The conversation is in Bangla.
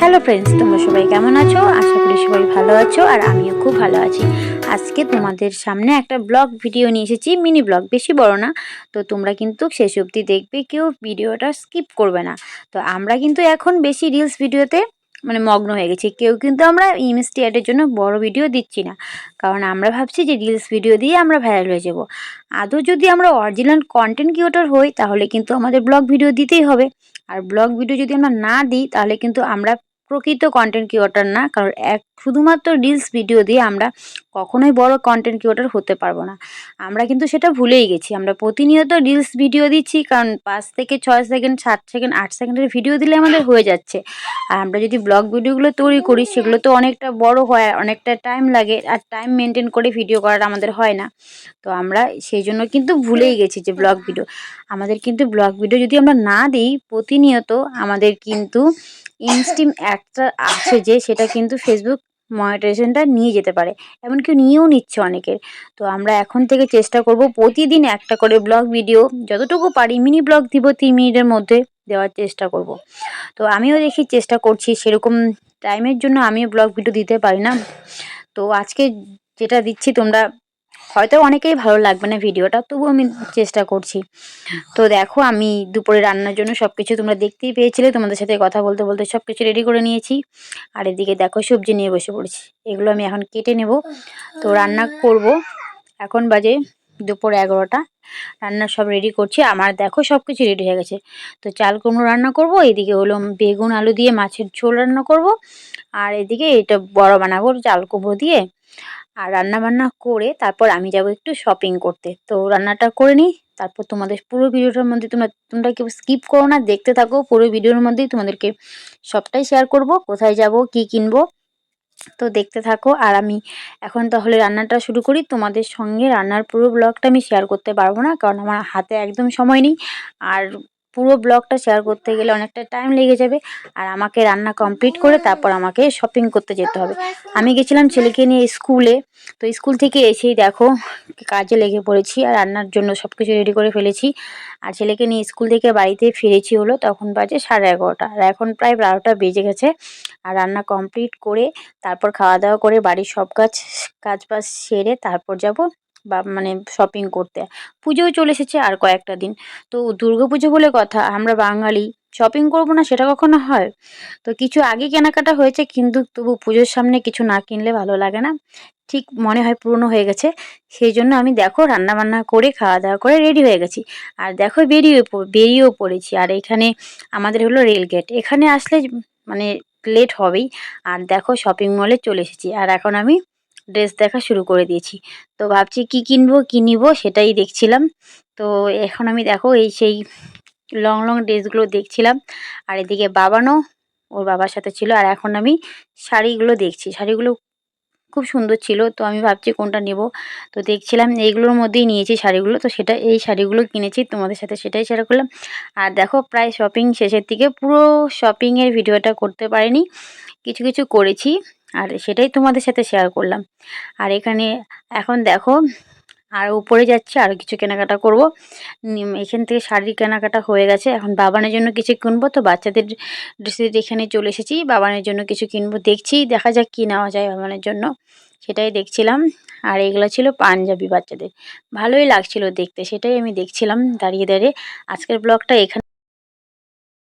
হ্যালো ফ্রেন্ডস তোমরা সবাই কেমন আছো? আশা করি সবাই ভালো আছো আর আমিও খুব ভালো আছি। আজকে তোমাদের সামনে একটা ব্লগ ভিডিও নিয়ে এসেছি, মিনি ব্লগ, বেশি বড় না। তো তোমরা কিন্তু শেষ অবধি দেখবে, কেউ ভিডিওটা স্কিপ করবে না। তো আমরা কিন্তু এখন বেশি রিলস ভিডিওতে মানে মগ্ন হয়ে গেছি। কেউ কিন্তু আমরা ইমেজটি অ্যাডের জন্য বড় ভিডিও দিচ্ছি না। কারণ আমরা ভাবছি যে রিলস ভিডিও দিয়ে আমরা ভাইরাল হয়ে যাব। আদৌ যদি আমরা অরিজিনাল কন্টেন্ট ক্রিয়েটর হই, তাহলে কিন্তু আমাদের ব্লগ ভিডিও দিতেই হবে। আর ব্লগ ভিডিও যদি আমরা না দিই, তাহলে কিন্তু আমরা প্রকৃত কন্টেন্ট ক্রিয়েটর না। কারণ এক শুধুমাত্র রিলস ভিডিও দিয়ে আমরা কখনোই বড় কন্টেন্ট ক্রিয়েটর হতে পারব না। আমরা কিন্তু সেটা ভুলেই গেছি। আমরা প্রতিনিয়ত রিলস ভিডিও দিচ্ছি, কারণ পাঁচ থেকে ছয় সেকেন্ড সাত সেকেন্ড আট সেকেন্ডের ভিডিও দিলে আমাদের হয়ে যাচ্ছে। আর আমরা যদি ব্লগ ভিডিওগুলো তৈরি করি, সেগুলো তো অনেকটা বড় হয়, অনেকটা টাইম লাগে, আর টাইম মেনটেন করে ভিডিও করাটা আমাদের হয় না। তো আমরা সেই জন্য কিন্তু ভুলেই গেছি যে ব্লগ ভিডিও আমাদের কিন্তু ব্লগ ভিডিও যদি আমরা না দিই, প্রতিনিয়ত আমাদের কিন্তু ইনস্টিম একটা আছে যে, সেটা কিন্তু ফেসবুক মনিটাইজেশনটা নিয়ে যেতে পারে। এমনকি নিয়েও নিচ্ছে অনেকের। তো আমরা এখন থেকে চেষ্টা করব প্রতিদিন একটা করে ব্লগ ভিডিও যতটুকু পারি মিনি ব্লগ দিব তিন মিনিটের মধ্যে দেওয়ার চেষ্টা করব। তো আমিও দেখি চেষ্টা করছি সেরকম টাইমের জন্য আমিও ব্লগ ভিডিও দিতে পারি না। তো আজকে যেটা দিচ্ছি তোমরা হয়তো অনেকেই ভালো লাগবে না ভিডিওটা, তবুও আমি চেষ্টা করছি। তো দেখো, আমি দুপুরে রান্নার জন্য সব কিছু তোমরা দেখতেই পেয়েছিলে, তোমাদের সাথে কথা বলতে বলতে সব কিছু রেডি করে নিয়েছি। আর এদিকে দেখো, সবজি নিয়ে বসে পড়েছি। এগুলো আমি এখন কেটে নেব। তো রান্না করব। এখন বাজে দুপুর এগারোটা। রান্না সব রেডি করছি। আমার দেখো সব কিছু রেডি হয়ে গেছে। তো চাল কুমড়ো রান্না করব। এদিকে হলো বেগুন, আলু দিয়ে মাছের ঝোল রান্না করব। আর এদিকে এটা বড় বানাবো, চাল কুমড়ো দিয়ে। আর রান্না বান্না করে তারপর আমি যাব একটু শপিং করতে। তো রান্নাটা করে নিই, তারপর তোমাদের পুরো ভিডিওটার মধ্যে তোমরা তোমরা কেউ স্কিপ করো না, দেখতে থাকো, পুরো ভিডিওর মধ্যেই তোমাদেরকে সবটাই শেয়ার করব, কোথায় যাব, কি কিনবো। তো দেখতে থাকো, আর আমি এখন তাহলে রান্নাটা শুরু করি। তোমাদের সঙ্গে রান্নার পুরো ব্লগটা আমি শেয়ার করতে পারব না, কারণ আমার হাতে একদম সময় নেই। আর পুরো ব্লগটা শেয়ার করতে গেলে অনেকটা টাইম লেগে যাবে। আর আমাকে রান্না কমপ্লিট করে তারপর আমাকে শপিং করতে যেতে হবে। আমি গেছিলাম ছেলেকে নিয়ে স্কুলে তো স্কুল থেকে এসেই দেখো কাজে লেগে পড়েছি আর রান্নার জন্য সব কিছু রেডি করে ফেলেছি। আর ছেলেকে নিয়ে স্কুল থেকে বাড়িতে ফিরেছি হলো, তখন বাজে সাড়ে এগারোটা। আর এখন প্রায় বারোটা বেজে গেছে। আর রান্না কমপ্লিট করে তারপর খাওয়া দাওয়া করে বাড়ির সব কাজ কাজ বাজ সেরে তারপর যাব বা মানে শপিং করতে। পুজোও চলে এসেছে আর কয়েকটা দিন। তো পুজো বলে কথা, আমরা বাঙালি শপিং করব না সেটা কখনো হয়? তো কিছু আগে কেনাকাটা হয়েছে, কিন্তু তবু পুজোর সামনে কিছু না কিনলে ভালো লাগে না। ঠিক মনে হয় পুরনো হয়ে গেছে। সেই জন্য আমি দেখো রান্না বান্না করে, খাওয়া দাওয়া করে রেডি হয়ে গেছি। আর দেখো বেরিয়ে বেরিয়েও পড়েছি। আর এখানে আমাদের হলো রেলগেট এখানে আসলে মানে লেট হবেই। আর দেখো শপিং মলে চলে এসেছি। আর এখন আমি ড্রেস দেখা শুরু করে দিয়েছি। তো ভাবছি কি কিনবো, কি নিব সেটাই দেখছিলাম। তো এখন আমি দেখো এই সেই লং লং ড্রেসগুলো দেখছিলাম। আর এদিকে বাবানো ওর বাবার সাথে ছিল। আর এখন আমি শাড়িগুলো দেখছি। শাড়িগুলো খুব সুন্দর ছিল। তো আমি ভাবছি কোনটা নেব? তো দেখছিলাম এইগুলোর মধ্যেই নিয়েছি শাড়িগুলো। তো সেটা এই শাড়িগুলো কিনেছি। তোমাদের সাথে সেটাই শেয়ার করলাম। আর দেখো প্রায় শপিং শেষের দিকে পুরো শপিংয়ের ভিডিওটা করতে পারিনি। কিছু কিছু করেছি। আর সেটাই তোমাদের সাথে শেয়ার করলাম। আর এখানে এখন দেখো, আর উপরে যাচ্ছি, আর কিছু কেনাকাটা করব। এখান থেকে শাড়ির কেনাকাটা হয়ে গেছে। এখন বাবানের জন্য কিছু কিনবো তো, বাচ্চাদের ড্রেসের এখানে চলে এসেছি। বাবানের জন্য কিছু কিনবো, দেখছি, দেখা যাক কী নেওয়া যায় বাবানের জন্য। সেটাই দেখছিলাম। আর এগুলো ছিল পাঞ্জাবি বাচ্চাদের। ভালোই লাগছিল দেখতে, সেটাই আমি দেখছিলাম দাঁড়িয়ে দাঁড়িয়ে। আজকের ব্লগটা এখানে